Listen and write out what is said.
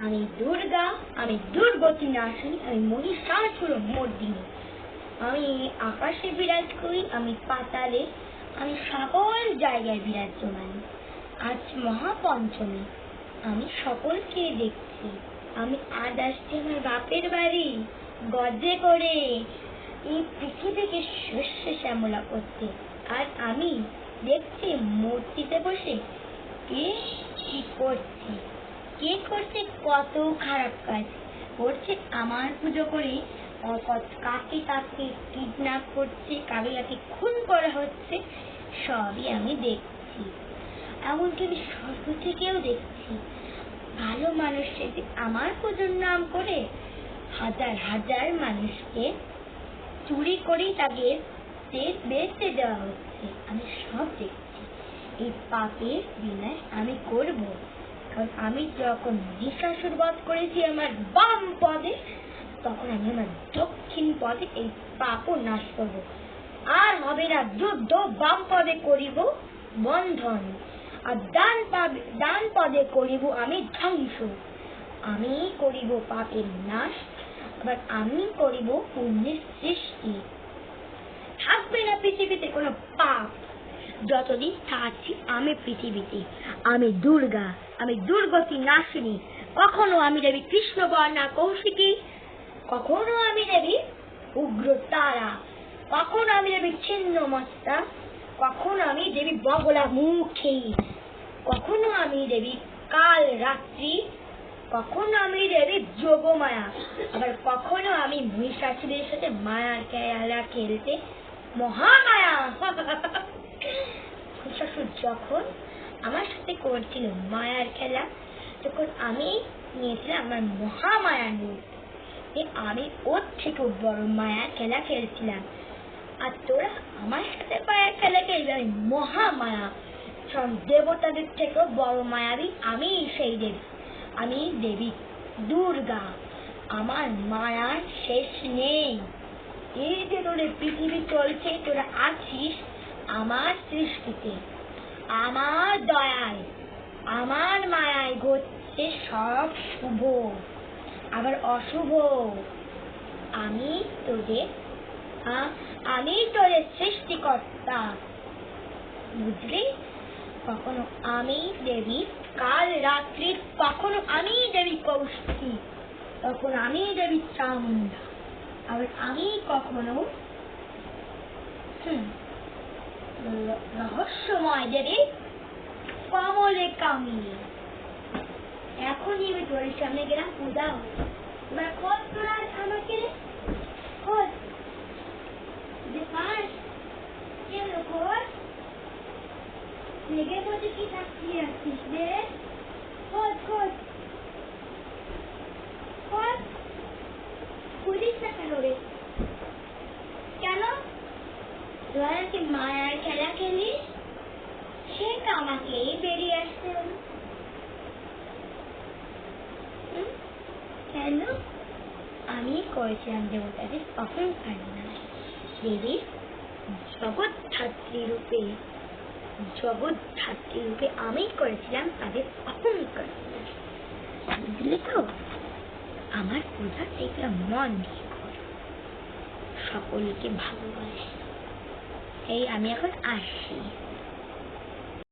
আমি দুর্গা, আমি দুর্গতি নাশিনী, আমি মহিষাসুর মর্দিনী। আমি আকাশে বিরাজ করি, আমি পাতালে, আমি সকল জায়গায় বিরাজমান। আজ মহাপঞ্চমী, আমি সকলকে দেখছি। আমি আজ আসছি আমার বাপের বাড়ি, গজে করে। এই পৃথিবীকে শস্য শ্যামলা করতে। আর আমি দেখছি মূর্তিতে বসে কে কি করছে? কে করছে কত খারাপ কাজ? করছে আমার পুজো করে কাকে কাকে কিডন্যাপ করছে, কাকে কাকে খুন করা হচ্ছে, সবই আমি দেখছি। এমনকি আমি স্বর্গ থেকেও দেখছি। ভালো মানুষকে যে আমার পুজোর নাম করে, হাজার হাজার মানুষকে চুরি করেই তাকে বেচতে দেওয়া হচ্ছে। আমি সব দেখছি। এই পাপের বিনাশ আমি করব? কারণ আমি যখন মহিষাসুর বধ করেছি আমার বাম পদে, তখন আমি আমার দক্ষিণ পদে এই পাপও নাশ করব। আর হবে না, যুদ্ধ বাম পদে করিব, বন্ধন। আর ডান পাবে, ডান পদে করিব আমি ধ্বংস। আমি করিব পাপের নাশ, আবার আমি করিব পুণ্যের সৃষ্টি। থাকবে না পৃথিবীতে কোনো পাপ। যতদিন থাকছি, আমি পৃথিবীতে, আমি দুর্গা, আমি দুর্গতি নাশিনী। কখনো আমি দেবী কৃষ্ণ বর্ণা কৌশিকী, কখনো আমি দেবী উগ্র তারা কখনো আমি দেবী ছিন্ন মস্তা, কখনো আমি দেবী বগলা মুখী, কখনো আমি দেবী কাল রাত্রি, কখনো আমি দেবী যোগমায়া, আবার কখনো আমি মহিষাসুরের সাথে মায়ার খেলা খেলতে মহামায়া। মহিষাসুর যখন আমার সাথে করছিল মায়ার খেলা, তখন আমি নিয়েছিলাম আমার মহামায়ার রূপ যে আমি ওর থেকেও বড় মায়ার খেলা খেলছিলাম। আর তোরা আমার সাথে মায়ার খেলা খেলবি, আমি মহামায়া। সব দেবতাদের থেকেও বড় মায়াবী আমি সেই দেবী। আমি দেবী দুর্গা। আমার মায়ার শেষ নেই। এই যে তোদের পৃথিবী চলছে, তোরা আছিস আমার সৃষ্টিতে আমার দয়ায় আমার মায়ায় ঘটছে সব শুভ। আবার অশুভ আমি তোদের আমি তোদের সৃষ্টিকর্তা। বুঝলি? কখনো আমি দেবী কাল রাত্রি কখনো আমি দেবী কৌশিকী তখন আমি দেবী চামুন্ডা আবার আমি কখনো হুম, রহস্যময় দেবী কমলে কামিনী এখনই আমি তোর সামনে গেলাম পূজা। এবার কত আমাকে মায়ার খেলা সে আমাকেই বেরিয়ে হুম? কেন? আমি করেছিলাম দেবতাদের না। দেবীর জগৎ ধাত্রী রূপে জগৎ রূপে আমি করেছিলাম তাদের অহংকার। বুঝলে তো? আমার পূজা দেখলে মন সকলকে ভালোবাসি। এই আমি এখন আসি